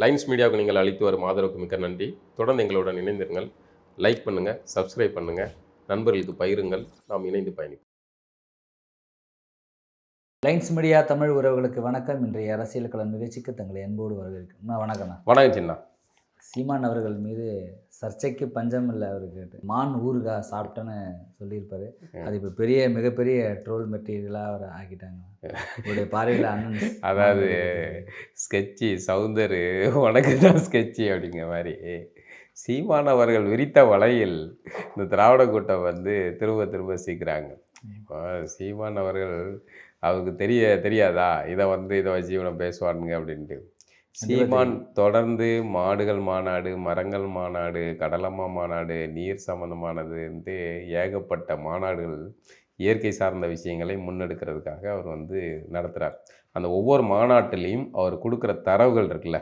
Lines மீடியாவுக்கு நீங்கள் அளித்து வரும் ஆதரவுக்கு மிக்க நன்றி. தொடர்ந்து எங்களுடன் இணைந்திருங்கள். லைக் பண்ணுங்கள் சப்ஸ்கிரைப் பண்ணுங்கள் நண்பர்களுக்கு பகிருங்கள். நாம் இணைந்து பயணிப்போம். லைன்ஸ் மீடியா தமிழ் உறவுகளுக்கு வணக்கம். இன்றைய அரசியல் களம் நிகழ்ச்சிக்கு தங்களை அன்போடு வரவேற்கிறேன் நான் வணக்கம்ண்ணா வணக்கம் சின்ன. சீமான் அவர்கள் மீது சர்ச்சைக்கு பஞ்சம் இல்லை அவருக்கு மான் ஊறுகாய் சாப்பிட்டேன்னு சொல்லியிருப்பாரு. அது இப்போ பெரிய மிகப்பெரிய ட்ரோல் மெட்டீரியலாக அவர் ஆக்கிட்டாங்க. உங்களுடைய பார்வையில் அண்ணன் அதாவது ஸ்கெட்சி சவுந்தரு உனக்கு தான் ஸ்கெட்சி அப்படிங்கிற மாதிரி. சீமானவர்கள் விரித்த வலையில் இந்த திராவிட கூட்டம் வந்து திரும்ப திரும்ப சீக்கிறாங்க. இப்போ சீமான் அவர்கள் அவருக்கு தெரிய தெரியாதா? இதை வந்து இதை வச்சு இவனை பேசுவானுங்க அப்படின்ட்டு. சீமான் தொடர்ந்து மாடுகள் மாநாடு மரங்கள் மாநாடு கடலம்மா மாநாடு நீர் சம்பந்தமானதுன்ட்டு ஏகப்பட்ட மாநாடுகள் இயற்கை சார்ந்த விஷயங்களை முன்னெடுக்கிறதுக்காக அவர் வந்து நடத்துகிறார் அந்த ஒவ்வொரு மாநாட்டிலையும் அவர் கொடுக்குற தரவுகள் இருக்குல்ல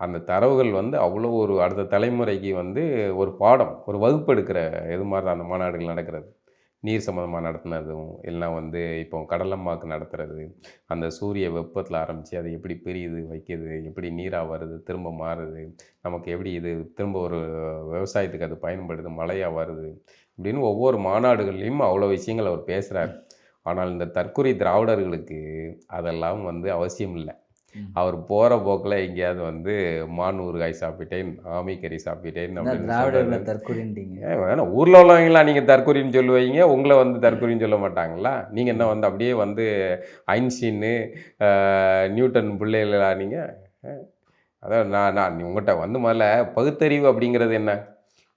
அந்த தரவுகள் வந்து அவ்வளோ ஒரு அடுத்த தலைமுறைக்கு வந்து ஒரு பாடம் ஒரு வகுப்பு எடுக்கிற இது மாதிரி தான் அந்த மாநாடுகள் நடக்கிறது. நீர் சம்மந்தமாக நடத்துனதும் எல்லாம் வந்து இப்போ கடலம்மாக்கு நடத்துறது அந்த சூரிய வெப்பத்தில் ஆரம்பித்து அது எப்படி பிரியுது வைக்கிது எப்படி நீராக வருது திரும்ப மாறுது நமக்கு எப்படி இது திரும்ப ஒரு விவசாயத்துக்கு அது பயன்படுது மழையாக வருது இப்படின்னு ஒவ்வொரு மாநாடுகள்லேயும் அவ்வளோ விஷயங்கள் அவர் பேசுகிறார் ஆனால் இந்த தற்கொலை திராவிடர்களுக்கு அதெல்லாம் வந்து அவசியம் இல்லை. அவர் போகிற போக்கில் எங்கேயாவது வந்து மான் ஊறுகாய் சாப்பிட்டேன் ஆமைக்கறி சாப்பிட்டேன் என்ன அப்படின்னு வேணாம் ஊரில் உள்ளவங்களாம் நீங்கள் தற்கொலைன்னு சொல்லுவீங்க உங்களை வந்து தற்கொலைன்னு சொல்ல மாட்டாங்களா? நீங்கள் என்ன வந்து அப்படியே வந்து ஐன்ஸ்டீனு நியூட்டன் பிள்ளைகளா நீங்கள் அதான் நான் நான் உங்கள்கிட்ட வந்து முதல்ல பகுத்தறிவு அப்படிங்கிறது என்ன?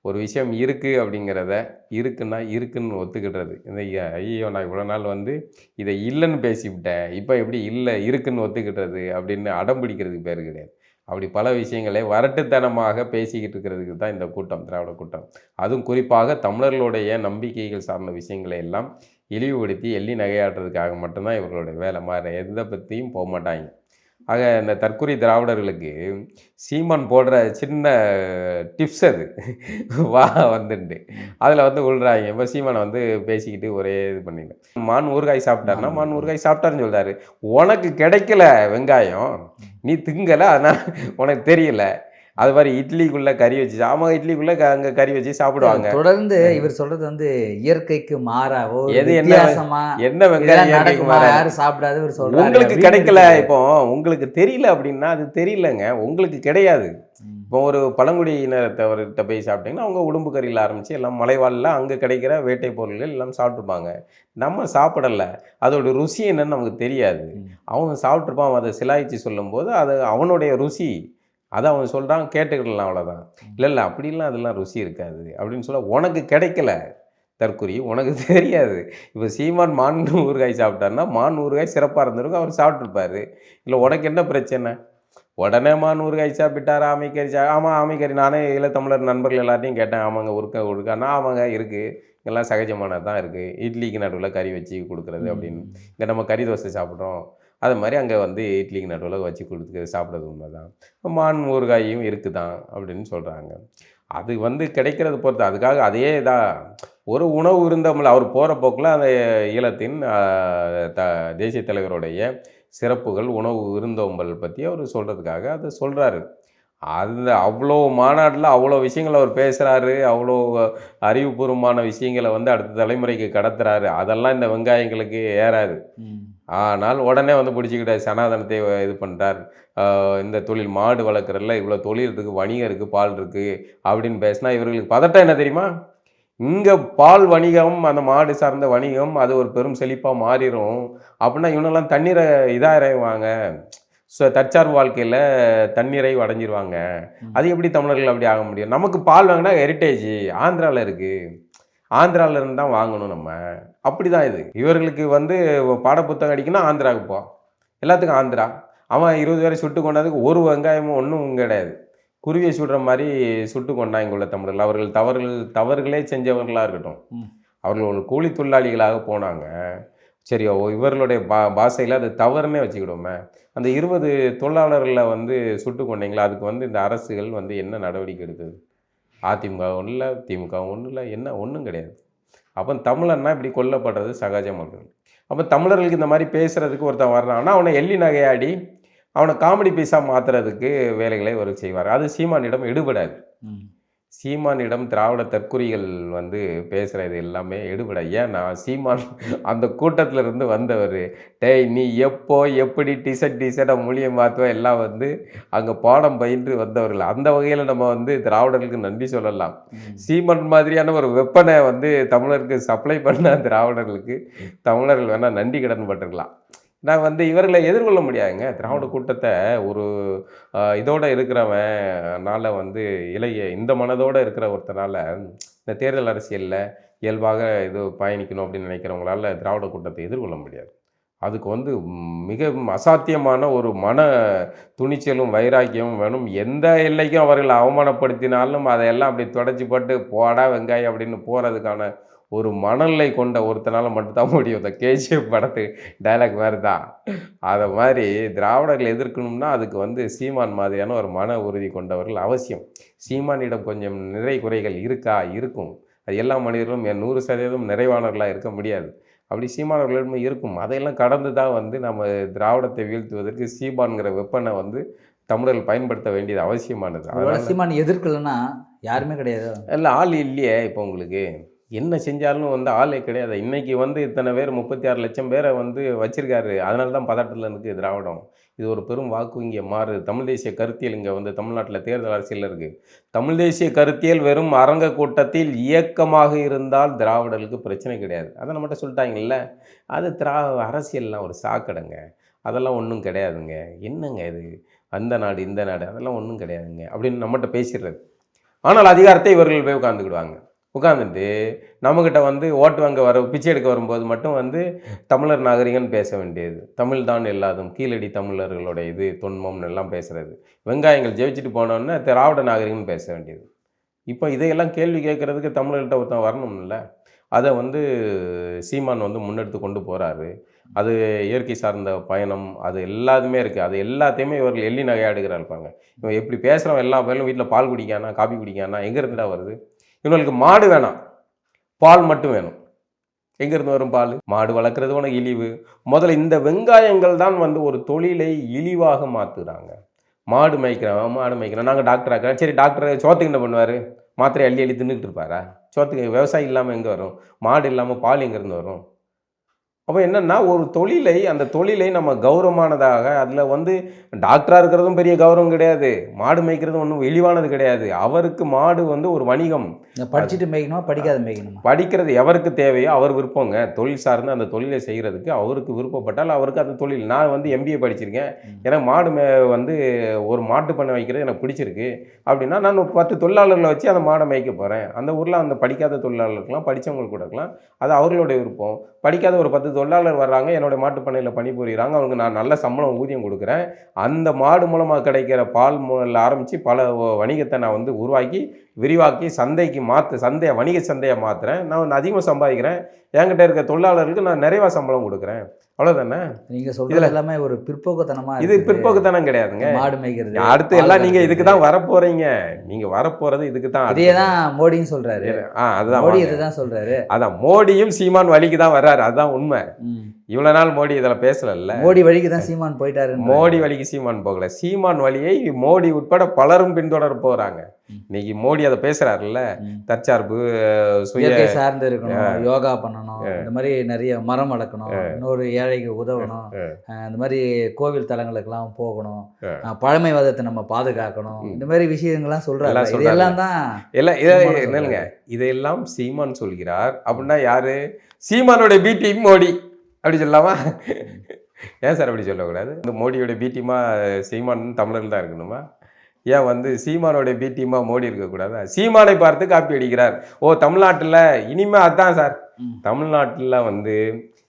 ஒரு விஷயம் இருக்குது அப்படிங்கிறத இருக்குன்னா இருக்குன்னு ஒத்துக்கிடுறது. இந்த ஐயோ நான் இவ்வளோ நாள் வந்து இதை இல்லைன்னு பேசிவிட்டேன். இப்போ எப்படி இல்லை இருக்குன்னு ஒத்துக்கிடுறது அப்படின்னு அடம் பிடிக்கிறதுக்கு பேர் கிடையாது. அப்படி பல விஷயங்களை வரட்டுத்தனமாக பேசிக்கிட்டு இருக்கிறதுக்கு தான் இந்த கூட்டம் திராவிட கூட்டம். அதுவும் குறிப்பாக தமிழர்களுடைய நம்பிக்கைகள் சார்ந்த விஷயங்களை எல்லாம் இழிவுபடுத்தி எள்ளி நகையாடுறதுக்காக மட்டும்தான் இவர்களுடைய வேலை. மாற எதை பற்றியும் போக மாட்டாங்க ஆக இந்த தற்கொலை திராவிடர்களுக்கு சீமான் போடுற சின்ன டிப்ஸ் அது. வா வந்துட்டு அதில் வந்து விழுறாங்க இப்போ சீமானை வந்து பேசிக்கிட்டு ஒரே இது பண்ணிட்டு. மான் ஊறுகாய் சாப்பிட்டாருன்னா மான் ஊறுகாய் சாப்பிட்டாருன்னு சொல்றாரு. உனக்கு கிடைக்கல வெங்காயம். நீ திங்கலை அதனால் உனக்கு தெரியல. அது மாதிரி இட்லிக்குள்ளே கறி வச்சு ஆமாம் இட்லிக்குள்ளே அங்கே கறி வச்சு சாப்பிடுவாங்க தொடர்ந்து இவர் சொல்றது வந்து இயற்கைக்கு மாறாவோ எது என்ன- என்ன வெங்காயம் இயற்கைக்கு? யாரும் சாப்பிடாது இவர் சொல்றாரு உங்களுக்கு கிடைக்கல. இப்போ உங்களுக்கு தெரியல அப்படின்னா அது தெரியலங்க உங்களுக்கு கிடையாது. இப்போ ஒரு பழங்குடியினத்தவர்கிட்ட போய் சாப்பிட்டீங்கன்னா அவங்க உடும்பு கறியில் ஆரம்பித்து எல்லாம் மலைவாழில் அங்கே கிடைக்கிற வேட்டை பொருள்கள் எல்லாம் சாப்பிட்டுப்பாங்க நம்ம சாப்பிடல அதோட ருசி என்னன்னு நமக்கு தெரியாது. அவன் சாப்பிட்ருப்பான் அதை சிலாய்ச்சி சொல்லும்போது அது அவனுடைய ருசி அதை அவன் சொல்கிறான் கேட்டுக்கிடலாம் அவ்வளோதான் இல்லை இல்லை அப்படிலாம் அதெல்லாம் ருசி இருக்காது. அப்படின்னு சொல்ல உனக்கு கிடைக்கல. தற்குறி உனக்கு தெரியாது. இப்போ சீமான் மான் ஊறுகாய் சாப்பிட்டாருன்னா மான் ஊறுகாய் சிறப்பாக இருந்திருக்கும் அவர் சாப்பிட்ருப்பாரு இல்லை உனக்கு என்ன பிரச்சனை? உடனே மான் ஊறுகாய் சாப்பிட்டாரா ஆமைக்கறி சா ஆமாம் ஆமைக்கறி. நானே ஈழத்தமிழர் நண்பர்கள் எல்லாத்தையும் கேட்டேன் ஆமாங்க உருக்க உருக்கானா ஆமாங்க இருக்குது இதெல்லாம் சகஜமானது தான் இருக்குது இட்லிக்கு நடுவில் கறி வச்சு கொடுக்குறது அப்படின்னு. இங்கே நம்ம கறி தோசை சாப்பிட்றோம். அது மாதிரி அங்கே வந்து இட்லிக்கு நடுவில் வச்சு கொடுத்து சாப்பிட்றது உண்மை தான் மான் ஊறுகாயும் இருக்குது தான் அப்படின்னு சொல்கிறாங்க அது வந்து கிடைக்கிறது பொறுத்து அதுக்காக அதே இதாக ஒரு உணவு இருந்தோம்ல அவர் போகிற போக்கில் அந்த ஈழத்தின் த தேசிய தலைவருடைய சிறப்புகள் உணவு விருந்தோம்பல் பற்றி அவர் சொல்கிறதுக்காக அதை சொல்கிறாரு அந்த அவ்வளோ மாநாட்டில் அவ்வளோ விஷயங்கள் அவர் பேசுகிறாரு அவ்வளோ அறிவுபூர்வமான விஷயங்களை வந்து அடுத்த தலைமுறைக்கு கடத்துறாரு. அதெல்லாம் இந்த வெங்காயங்களுக்கு ஏறாது. ஆனால் உடனே வந்து பிடிச்சிக்கிட்ட சனாதனத்தை இது பண்ணுறார் இந்த தொழில் மாடு வளர்க்குறதுல இவ்வளோ தொழில் இருக்குது வணிகம் இருக்குது பால் இருக்குது அப்படின்னு பேசினா இவர்களுக்கு பதட்டம் என்ன தெரியுமா? இங்கே பால் வணிகம் அந்த மாடு சார்ந்த வணிகம் அது ஒரு பெரும் செழிப்பாக மாறிடும் அப்படின்னா இவனெல்லாம் தண்ணீரை இதாகிடுவாங்க ஸோ தற்சார்பு வாழ்க்கையில் தண்ணீரை அடைஞ்சிருவாங்க அது எப்படி தமிழர்கள் அப்படி ஆக முடியும்? நமக்கு பால் வாங்கினா ஹெரிட்டேஜ் ஆந்திராவில் இருக்குது ஆந்திரால இருந்து தான் வாங்கணும் நம்ம. அப்படி தான் இது. இவர்களுக்கு வந்து பாடப்புத்தகம் அடிக்கணும் ஆந்திராவுக்கு போ எல்லாத்துக்கும் ஆந்திரா. அவன் இருபது பேரை சுட்டு கொண்டதுக்கு ஒரு வெங்காயமும் ஒன்றும் கிடையாது. குருவியை சுடுற மாதிரி சுட்டு கொண்டாங்க உள்ள தமிழர்கள். அவர்கள் தவறுகள் தவறுகளே செஞ்சவர்களாக இருக்கட்டும். அவர்கள் ஒரு கூலி தொழிலாளிகளாக போனாங்க. சரி ஓ இவர்களுடைய பா பாஷையில் அது தவறுனே வச்சுக்கிடுவோமே. அந்த இருபது தொழிலாளர்களை வந்து சுட்டு கொண்டீங்களா? அதுக்கு வந்து இந்த அரசுகள் வந்து என்ன நடவடிக்கை எடுக்குது அதிமுக ஒன்றும் இல்லை திமுக ஒன்றும் இல்லை என்ன? ஒன்றும் கிடையாது. அப்போ தமிழன்னா இப்படி கொல்லப்படுறது சகஜமாக இருக்குது அப்போ தமிழர்களுக்கு இந்த மாதிரி பேசுகிறதுக்கு ஒருத்தன் வர்றான்னா அவனை எள்ளி நகையாடி அவனை காமெடி பீஸாக மாற்றுறதுக்கு வேலைகளை ஒரு செய்வார். அது சீமானிடம் எடுபடாது சீமானிடம் திராவிட தற்குறிகள் வந்து பேசுகிறது எல்லாமே எடுபட. ஏன்னா சீமான் அந்த கூட்டத்துல இருந்து வந்தவர் டேய் நீ எப்போ எப்படி டிஷர்ட் டிஷர்ட்டை மொழியை மாற்றுவ எல்லாம் வந்து அங்கே பாடம் பயின்று வந்தவர்கள். அந்த வகையில் நம்ம வந்து திராவிடர்களுக்கு நன்றி சொல்லலாம். சீமன் மாதிரியான ஒரு வெப்பனை வந்து தமிழருக்கு சப்ளை பண்ண திராவிடர்களுக்கு தமிழர்கள் வேணால் நன்றி கடன் பட்டிருக்கலாம். நான் வந்து இவர்களை எதிர்கொள்ள முடியாதுங்க. திராவிட கூட்டத்தை ஒரு இதோடு இதோட இருக்கிறவனால வந்து இளைய இந்த மனதோடு இருக்கிற ஒருத்தனால் இந்த தேர்தல் அரசியலில் இயல்பாக இது பயணிக்கணும் அப்படின்னு நினைக்கிறவங்களால திராவிட கூட்டத்தை எதிர்கொள்ள முடியாது. அதுக்கு வந்து மிக அசாத்தியமான ஒரு மன துணிச்சலும் வைராக்கியமும் வேணும். எந்த எல்லைக்கும் அவர்களை அவமானப்படுத்தினாலும் அதையெல்லாம் அப்படி தொடச்சி போட்டு போடா வெங்காயம் அப்படின்னு போகிறதுக்கான ஒரு மணலை கொண்ட ஒருத்தனால மட்டும்தான் முடியும். இந்த கேஜிஎஃப் படத்து டைலாக் மாதிரி தான் அதை மாதிரி திராவிடர்கள் எதிர்க்கணும்னா அதுக்கு வந்து சீமான் மாதிரியான ஒரு மன உறுதி கொண்டவர்கள் அவசியம். சீமானிடம் கொஞ்சம் நிறை குறைகள் இருக்கா? இருக்கும். அது எல்லா மனிதர்களும் என் நூறு சதவீதம் நிறைவானவர்களாக இருக்க முடியாது. அப்படி சீமானவர்களிடமும் இருக்கும். அதையெல்லாம் கடந்து தான் வந்து நம்ம திராவிடத்தை வீழ்த்துவதற்கு சீமான்கிற வெப்பனை வந்து தமிழர்கள் பயன்படுத்த வேண்டியது அவசியமானது. அதனால சீமான் எதிர்க்கலைன்னா யாருமே கிடையாது. இல்லை ஆள் இல்லையே இப்போ உங்களுக்கு. என்ன செஞ்சாலும் வந்து ஆளே கிடையாது. இன்றைக்கி வந்து இத்தனை பேர் முப்பத்தி ஆறு லட்சம் பேரை வந்து வச்சுருக்காரு. அதனால தான் பதட்டத்தில் இருக்குது திராவிடம். இது ஒரு பெரும் வாக்கு இங்கே மாறு. தமிழ் தேசிய கருத்தியல் இங்கே வந்து தமிழ்நாட்டில் தேர்தல் அரசியல் இருக்குது தமிழ் தேசிய கருத்தியல் வெறும் அரங்க கூட்டத்தில் இயக்கமாக இருந்தால் திராவிடர்களுக்கு பிரச்சனை கிடையாது. அதை நம்மகிட்ட சொல்லிட்டாங்கல்ல. அது திரா அரசியல்லாம் ஒரு சாக்கடைங்க. அதெல்லாம் ஒன்றும் கிடையாதுங்க. என்னங்க இது? அந்த நாடு இந்த நாடு அதெல்லாம் ஒன்றும் கிடையாதுங்க. அப்படின்னு நம்மகிட்ட பேசிடுறது. ஆனால் அதிகாரத்தை இவர்கள் போய் உட்காந்துக்கிடுவாங்க உட்காந்துட்டு நம்மக்கிட்ட வந்து ஓட்டு வாங்க வர பிச்சை எடுக்க வரும்போது மட்டும் வந்து தமிழர் நாகரிகம்னு பேச வேண்டியது. தமிழ் தான் எல்லாதும். கீழடி தமிழர்களோட இது தொன்மம்னு எல்லாம் பேசுகிறது வெங்காயங்கள் ஜெயிச்சுட்டு போனோன்னே திராவிட நாகரிகம்னு பேச வேண்டியது. இப்போ இதையெல்லாம் கேள்வி கேட்குறதுக்கு தமிழர்கிட்ட ஒருத்தன் வரணும்ல? அதை வந்து சீமான் வந்து முன்னெடுத்து கொண்டு போகிறாரு அது இயற்கை சார்ந்த பயணம் அது எல்லாத்துமே இருக்குது அது எல்லாத்தையுமே இவர்கள் எள்ளி நகையாடுகிறா இருப்பாங்க இவன் எப்படி பேசுகிறவன் எல்லா பேரும் வீட்டில் பால் குடிக்கானா காபி குடிக்கானா எங்கே இருந்துடா வருது? இவங்களுக்கு மாடு வேணாம். பால் மட்டும் வேணும். எங்கேருந்து வரும் பால்? மாடு வளர்க்குறது உனக்கு இழிவு. முதல்ல இந்த வெங்காயங்கள் தான் வந்து ஒரு தொழிலை இழிவாக மாற்றுறாங்க மாடு மேய்க்கிறவன் மாடு மேய்க்கிறோம் நாங்கள் டாக்டர் ஆக்கிறோம் சரி டாக்டர் சோத்துக்கு என்ன பண்ணுவார்? மாத்திரை அள்ளி அள்ளி தின்னுக்கிட்டு இருப்பாரா? சோத்துக்கு விவசாயம் இல்லாமல் எங்கே வரும்? மாடு இல்லாமல் பால் எங்கேருந்து வரும்? அப்போ என்னன்னா ஒரு தொழிலை அந்த தொழிலை நம்ம கௌரவமானதாக அதில் வந்து டாக்டராக இருக்கிறதும் பெரிய கௌரவம் கிடையாது. மாடு மேய்க்கிறதும் ஒன்றும் இழிவானது கிடையாது. அவருக்கு மாடு வந்து ஒரு வணிகம். படிச்சுட்டு மேய்க்கணுமா படிக்காத மேய்க்கணுமா? படிக்கிறது எவருக்கு தேவையோ அவர் விருப்பங்க. தொழில் சார்ந்து அந்த தொழிலை செய்கிறதுக்கு அவருக்கு விருப்பப்பட்டால் அவருக்கு அந்த தொழில். நான் வந்து எம்பிஏ படிச்சிருக்கேன். எனக்கு மாடு மே வந்து ஒரு மாட்டு பண்ணை வைக்கிறது எனக்கு பிடிச்சிருக்கு. அப்படின்னா நான் பத்து தொழிலாளர்களை வச்சு அந்த மாடை மேய்க்க போகிறேன் அந்த ஊரில் அந்த படிக்காத தொழிலாளர்களுக்கெல்லாம் படித்தவங்களுக்கு கூட இருக்கலாம். அது அவர்களுடைய விருப்பம். படிக்காத ஒரு பத்து தொழிலாளர் வர்றாங்க என்னோட மாட்டு பண்ணையில் பணிபுரிகிறாங்க அவங்க நான் நல்ல சம்பளம் ஊதியம் கொடுக்குறேன். அந்த மாடு மூலமாக கிடைக்கிற பால் மூலம் ஆரம்பித்து பல வணிகத்தை நான் வந்து உருவாக்கி விரிவாக்கி சந்தைக்கு மாற்று சந்தையை வணிக சந்தையை மாற்றுறேன் நான் அதிகமாக சம்பாதிக்கிறேன். என்கிட்ட இருக்க தொழிலாளர்களுக்கு நான் நிறைவாக சம்பளம் கொடுக்குறேன். அவ்வளோதானே நீங்க சொல்றது எல்லாமே ஒரு பிற்போக்குத்தனமா இது. பிற்போக்குத்தனம் கிடையாதுங்க. மாடு மேய்க்கிறது. அடுத்து எல்லாம் நீங்க இதுக்கு தான் வரப்போறீங்க. நீங்க வரப்போறது இதுக்கு தான் இதே தான் மோடியும் சொல்றாரு. ஆ அதுதான் மோடி வாங்க. இதுதான் சொல்றாரு. அதான் மோடியும் சீமான் வழிக்கு தான் வர்றாரு. அதுதான் உண்மை. ம். இவ்வளவு நாள் மோடி இதில் பேசலல்ல. மோடி வழிக்கு தான் சீமான் போயிட்டாரு மோடி வழிக்கு சீமான் போகல. சீமான் வழியை மோடி உட்பட பலரும் பின்தொடர போறாங்க. ம். இன்னைக்கு மோடி அதை பேசுறாருல்ல. தற்சார்பு சுய சார்ந்து இருக்கணும். யோகா பண்ணணும். இந்த மாதிரி நிறைய மரம் வளர்க்கணும். இன்னொரு ஏழைக்கு உதவணும். இந்த மாதிரி கோவில் தலங்களுக்கெல்லாம் போகணும். பழமைவாதத்தை நம்ம பாதுகாக்கணும். இந்த மாதிரி விஷயங்கள்லாம் சொல்றாரு. எல்லாம் இது சொல்றாரு. எல்லாம் தான் எல்லாம் இதை என்னங்க இதையெல்லாம் சீமான் சொல்கிறார். அப்படின்னா யாரு? சீமானோட பி டீம் மோடி. அப்படி சொல்லலாமா? ஏன் சார் அப்படி சொல்லக்கூடாது? இந்த மோடியோட பி சீமான் தமிழர்கள் தான் இருக்கணுமா? ஏன் வந்து சீமானோட பி மோடி இருக்கக்கூடாதா? சீமானை பார்த்து காப்பி அடிக்கிறார். ஓ தமிழ்நாட்டில் இனிமே அதான் சார். தமிழ்நாட்டில் வந்து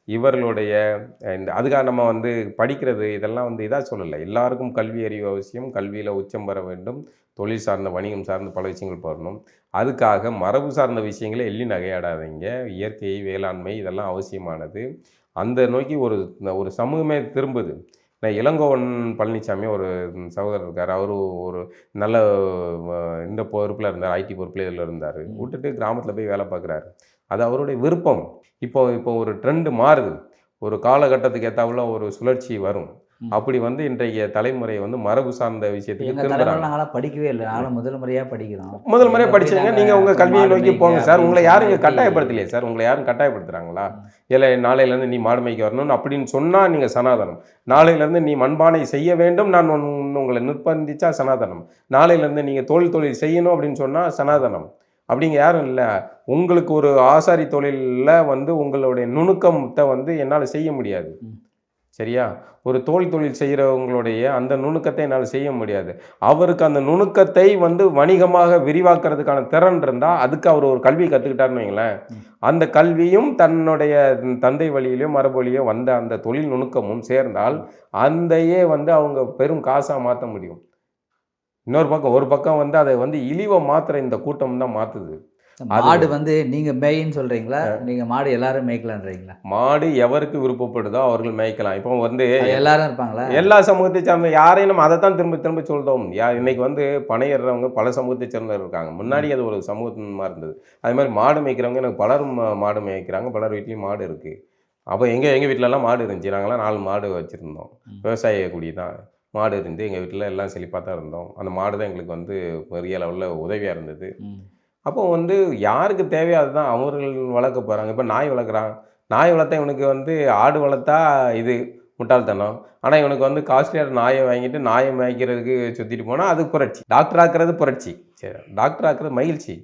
இவர்களுடைய இந்த அதுக்காக நம்ம வந்து படிக்கிறது இதெல்லாம் வந்து இதாக சொல்லலை. எல்லாருக்கும் கல்வி அறிவு அவசியம். கல்வியில் உச்சம் பெற வேண்டும். தொழில் சார்ந்த வணிகம் சார்ந்த பல விஷயங்கள் வரணும் அதுக்காக மரபு சார்ந்த விஷயங்களை எள்ளி நகையாடாதீங்க. இயற்கை வேளாண்மை இதெல்லாம் அவசியமானது. அந்த நோக்கி ஒரு ஒரு சமூகமே திரும்புது. நான் இளங்கோவன் பழனிசாமி ஒரு சகோதரர் இருக்கார். அவரு ஒரு நல்ல இந்த பொறுப்பில் இருந்தார். ஐடி பொறுப்பில் இதில் இருந்தார். விட்டுட்டு கிராமத்தில் போய் வேலை பார்க்குறாரு. அது அவருடைய விருப்பம். இப்போ இப்போ ஒரு ட்ரெண்டு மாறுது. ஒரு காலகட்டத்துக்கு ஏற்றாப்புல ஒரு சுழற்சி வரும். அப்படி வந்து இன்றைய தலைமுறை வந்து மரபு சார்ந்த விஷயத்துக்கு நாங்களாம் படிக்கவே இல்லை. நாங்களும் முதல் முறையாக படிக்கிறோம் முதல் முறையாக படிச்சீங்க நீங்கள் நாங்க உங்கள் கல்வியை நோக்கி போங்க சார். உங்களை யாரும் இங்கே கட்டாயப்படுத்தலையே சார். உங்களை யாரும் கட்டாயப்படுத்துறாங்களா? இல்லை நாளையிலேருந்து நீ மாடு மேய்க்க வரணும்னு அப்படின்னு சொன்னால் நீங்கள் சனாதனம். நாளையிலேருந்து நீ மண்பானை செய்ய வேண்டும். நான் உங்களை நிர்பந்திச்சா சனாதனம். நாளையிலேருந்து நீங்கள் தொழில் தொழில் செய்யணும் அப்படின்னு சொன்னால் சனாதனம். அப்படிங்க யாரும் இல்லை. உங்களுக்கு ஒரு ஆசாரி தொழிலில் வந்து உங்களுடைய நுணுக்கத்தை வந்து என்னால் செய்ய முடியாது. சரியா? ஒரு தோல் தொழில் செய்கிறவங்களுடைய அந்த நுணுக்கத்தை என்னால் செய்ய முடியாது. அவருக்கு அந்த நுணுக்கத்தை வந்து வணிகமாக விரிவாக்குறதுக்கான திறன் இருந்தால் அதுக்கு அவர் ஒரு கல்வி கற்றுக்கிட்டாருன்னு வைங்களேன். அந்த கல்வியும் தன்னுடைய தந்தை வழியிலையோ மரபு வழியோ வந்த அந்த தொழில் நுணுக்கமும் சேர்ந்தால் அந்தையே வந்து அவங்க பெரும் காசாக மாற்ற முடியும். இன்னொரு பக்கம் ஒரு பக்கம் வந்து அதை வந்து இழிவை மாத்துற இந்த கூட்டம் தான் மாற்றுது அது- மாடு வந்து நீங்க மேயின்னு சொல்றீங்களா? நீங்க மாடு எல்லாரும் மேய்க்கலான்றீங்களா மாடு எவருக்கு விருப்பப்படுதோ அவர்கள் மேய்க்கலாம். இப்போ வந்து எல்லாரும் இருப்பாங்களா? எல்லா சமூகத்தை சார்ந்த யாரையும் நம்ம அதை தான் திரும்ப திரும்ப சொல்றோம். யா இன்னைக்கு வந்து பணையிடுறவங்க பல சமூகத்தை சேர்ந்தவர் இருக்காங்க. முன்னாடி அது ஒரு சமூகமாக இருந்தது. அதே மாதிரி மாடு மேய்க்கிறவங்க எனக்கு பலரும் மாடு மேய்க்கிறாங்க. பலர் வீட்லேயும் மாடு இருக்குது அப்போ எங்கள் எங்கள் வீட்டிலலாம் மாடு இருந்துச்சு. நாங்களாம் நாலு மாடு வச்சுருந்தோம். விவசாய குடி தான் மாடு இருந்து எங்கள் வீட்டில் எல்லாம் செழிப்பாக தான் இருந்தோம். அந்த மாடு தான் எங்களுக்கு வந்து பெரிய லெவலில் உதவியாக இருந்தது. அப்போ வந்து யாருக்கு தேவையோ அதுதான். அவர்கள் வளர்க்க போகிறாங்க இப்போ நாய் வளர்க்குறான். நாய் வளர்த்தா இவனுக்கு வந்து ஆடு வளர்த்தா இது முட்டாள்தனம். ஆனால் இவனுக்கு வந்து காஸ்ட்லியான நாயை வாங்கிட்டு நாயை மேய்க்கிறதுக்கு சுற்றிட்டு போனால் அது புரட்சி. டாக்டர் ஆக்குறது புரட்சி. சரி டாக்டர் ஆக்குறது மகிழ்ச்சி.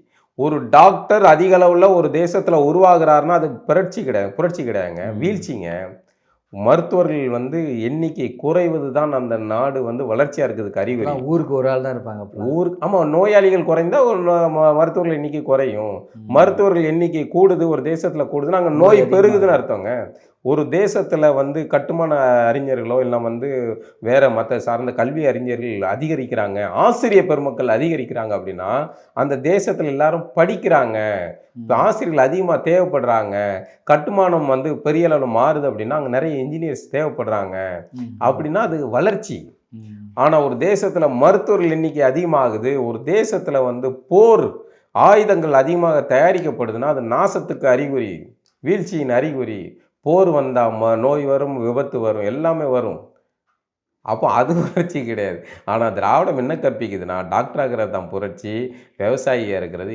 ஒரு டாக்டர் அதிக அளவில் ஒரு தேசத்தில் உருவாகிறாருன்னா அது புரட்சி கிடையாது. புரட்சி கிடையாதுங்க. வீழ்ச்சிங்க. மருத்துவர்கள் வந்து எண்ணிக்கை குறைவது தான் அந்த நாடு வந்து வளர்ச்சியாக இருக்கிறதுக்கு இப்பெல்லாம் ஊருக்கு ஒரு ஆள் தான் இருப்பாங்க. ஊருக்கு ஆமாம் நோயாளிகள் குறைந்தா ஒரு மருத்துவர்கள் எண்ணிக்கை குறையும். மருத்துவர்கள் எண்ணிக்கை கூடுது ஒரு தேசத்தில் கூடுதுன்னா அங்கே நோய் பெருகுதுன்னு. அர்த்தங்க ஒரு தேசத்தில் வந்து கட்டுமான அறிஞர்களோ இல்லை வந்து வேற மற்ற சார்ந்த கல்வி அறிஞர்கள் அதிகரிக்கிறாங்க ஆசிரியர் பெருமக்கள் அதிகரிக்கிறாங்க அப்படின்னா அந்த தேசத்தில் எல்லாரும் படிக்கிறாங்க. ஆசிரியர்கள் அதிகமாக தேவைப்படுறாங்க கட்டுமானம் வந்து பெரிய அளவில் மாறுது அப்படின்னா அங்கே நிறைய இன்ஜினியர்ஸ் தேவைப்படுறாங்க. அப்படின்னா அது வளர்ச்சி. ஆனால் ஒரு தேசத்தில் மருத்துவர்கள் எண்ணிக்கை அதிகமாகுது ஒரு தேசத்தில் வந்து போர் ஆயுதங்கள் அதிகமாக தயாரிக்கப்படுதுன்னா அது நாசத்துக்கு அறிகுறி வீழ்ச்சியின் அறிகுறி போர் வந்தால் ம நோய் வரும் விபத்து வரும் எல்லாமே வரும். அப்போ அது புரட்சி கிடையாது. ஆனால் திராவிடம் என்ன கற்பிக்குதுன்னா டாக்டர் ஆகிறது தான் புரட்சி விவசாயியாக இருக்கிறது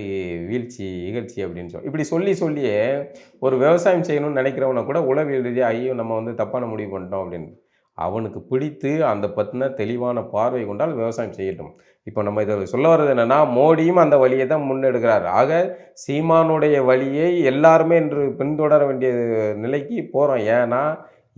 வீழ்ச்சி இகழ்ச்சி அப்படின்னு சொல்லி இப்படி சொல்லி சொல்லியே ஒரு விவசாயம் செய்யணும்னு நினைக்கிறவனை கூட உளவியல் ரீதியாக ஐயோ நம்ம வந்து தப்பான முடிவு பண்ணிட்டோம் அப்படின்னு. அவனுக்கு பிடித்து அந்த பற்றின தெளிவான பார்வை கொண்டால் விவசாயம் செய்யட்டும். இப்போ நம்ம இதில் சொல்ல வர்றது என்னென்னா மோடியும் அந்த வழியை தான் முன்னெடுக்கிறார். ஆக சீமானுடைய வழியை எல்லாருமே இன்று பின்தொடர வேண்டிய நிலைக்கு போகிறோம் ஏன்னா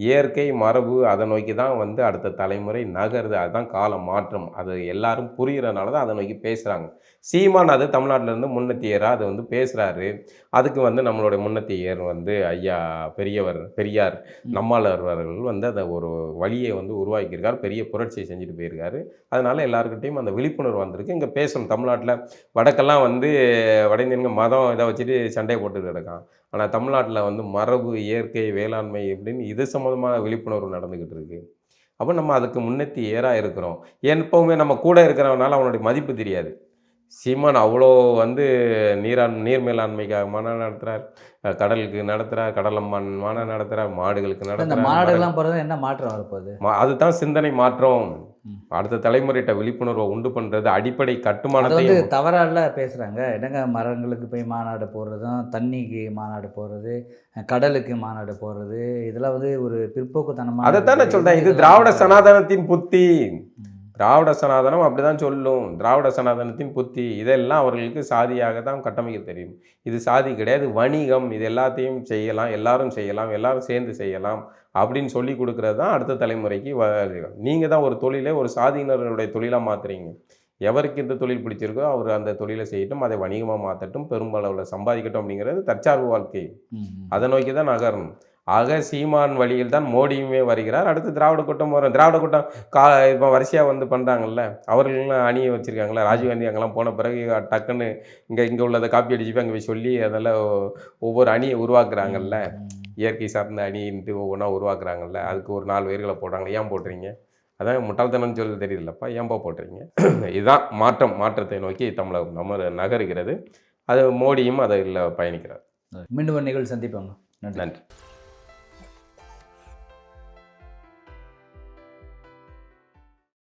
இயற்கை மரபு அதை நோக்கி தான் வந்து அடுத்த தலைமுறை நகருது. அதுதான் கால மாற்றம் அது எல்லாரும் புரிகிறனால தான் அதை நோக்கி பேசுகிறாங்க சீமான் அது தமிழ்நாட்டுல இருந்து முன்னத்தியராக அது வந்து பேசுகிறாரு அதுக்கு வந்து நம்மளுடைய முன்னத்தியர் வந்து ஐயா பெரியவர் பெரியார் நம்மாளர் அவர்கள் வந்து அந்த ஒரு வழியை வந்து உருவாக்கியிருக்கார் பெரிய புரட்சியை செஞ்சுட்டு போயிருக்காரு. அதனால எல்லாருக்கிட்டையும் அந்த விழிப்புணர்வு வந்திருக்கு. இங்கே பேசணும் தமிழ்நாட்டில் வடக்கெல்லாம் வந்து வட இந்தியனுங்க மதம் இதை வச்சுட்டு சண்டை போட்டு கிடக்கான் ஆனால் தமிழ்நாட்டில் வந்து மரபு இயற்கை வேளாண்மை இப்படின்னு இது சம்மந்தமாக விழிப்புணர்வு நடந்துக்கிட்டு இருக்கு. அப்போ நம்ம அதுக்கு முன்னெத்தி ஏறாக இருக்கிறோம். எப்பவுமே நம்ம கூட இருக்கிறவனால அவனுடைய மதிப்பு தெரியாது. சீமான் அவ்வளோ வந்து நீரான் நீர் மேலாண்மைக்காக மாநாடு நடத்துகிறார் கடலுக்கு நடத்துகிறார் கடலம்மான் மாநாடு நடத்துகிறார் மாடுகளுக்கு நடத்துகிறார் மாடுகள்லாம் போகிறது என்ன மாற்றம் வரப்போகுது? அதுதான் சிந்தனை மாற்றம். அடுத்த தலைமுறையிட்ட விழிப்புணர்வை உண்டு பண்றது அடிப்படை அது கட்டுமானத்தை வந்து தவறால பேசுகிறாங்க என்னங்க மரங்களுக்கு போய் மாநாடு போடுறதும் தண்ணிக்கு மாநாடு போடுறது கடலுக்கு மாநாடு போடுறது இதெல்லாம் வந்து ஒரு பிற்போக்குத்தனமான அதைத்தான் நான் சொல்றேன். இது திராவிட சனாதனத்தின் புத்தி. திராவிட சனாதனம் அப்படிதான் சொல்லும். திராவிட சனாதனத்தின் புத்தி இதெல்லாம் அவர்களுக்கு சாதியாக தான் கட்டமைக்க தெரியும். இது சாதி கிடையாது வணிகம் இது எல்லாத்தையும் செய்யலாம் எல்லாரும் செய்யலாம் எல்லாரும் சேர்ந்து செய்யலாம் அப்படின்னு சொல்லி கொடுக்கறது தான் அடுத்த தலைமுறைக்கு வ- நீங்க தான் ஒரு தொழிலை ஒரு சாதியினர்களுடைய தொழிலாக மாத்துறீங்க. எவருக்கு இந்த தொழில் பிடிச்சிருக்கோ அவர் அந்த தொழிலை செய்யட்டும் அதை வணிகமாக மாற்றட்டும் பெரும்பளவில் சம்பாதிக்கட்டும் அப்படிங்கிறது தற்சார்பு வாழ்க்கை. அதை நோக்கி தான் நகரணும். ஆக சீமான் வழியில் தான் மோடியுமே வருகிறார். அடுத்து திராவிட கூட்டம் வரும் திராவிட கூட்டம் கா இப்போ வரிசையாக வந்து பண்ணுறாங்கல்ல அவர்கள்லாம் அணியை வச்சுருக்காங்களா? ராஜீவ்காந்தி அங்கெல்லாம் போன பிறகு டக்குன்னு இங்கே இங்கே உள்ளதை காப்பி அடிச்சு போய் அங்கே போய் சொல்லி அதெல்லாம் ஒவ்வொரு அணியை உருவாக்குறாங்கல்ல. இயற்கை சார்ந்த அணின்ட்டு ஒவ்வொன்றா உருவாக்குறாங்கல்ல. அதுக்கு ஒரு நாலு பேர்களை போடுறாங்க. ஏன் போடுறீங்க? அதான் முட்டாள்தனம்னு சொல்லி தெரியுதுல்லப்பா. ஏன்பா போடுறீங்க? இதுதான் மாற்றம். மாற்றத்தை நோக்கி தமிழகம் நம்ம நகருகிறது. அது மோடியும் அதில் பயணிக்கிறார். மீண்டும் ஒரு நிகழ்வு சந்திப்போம். நன்றி. நன்றி.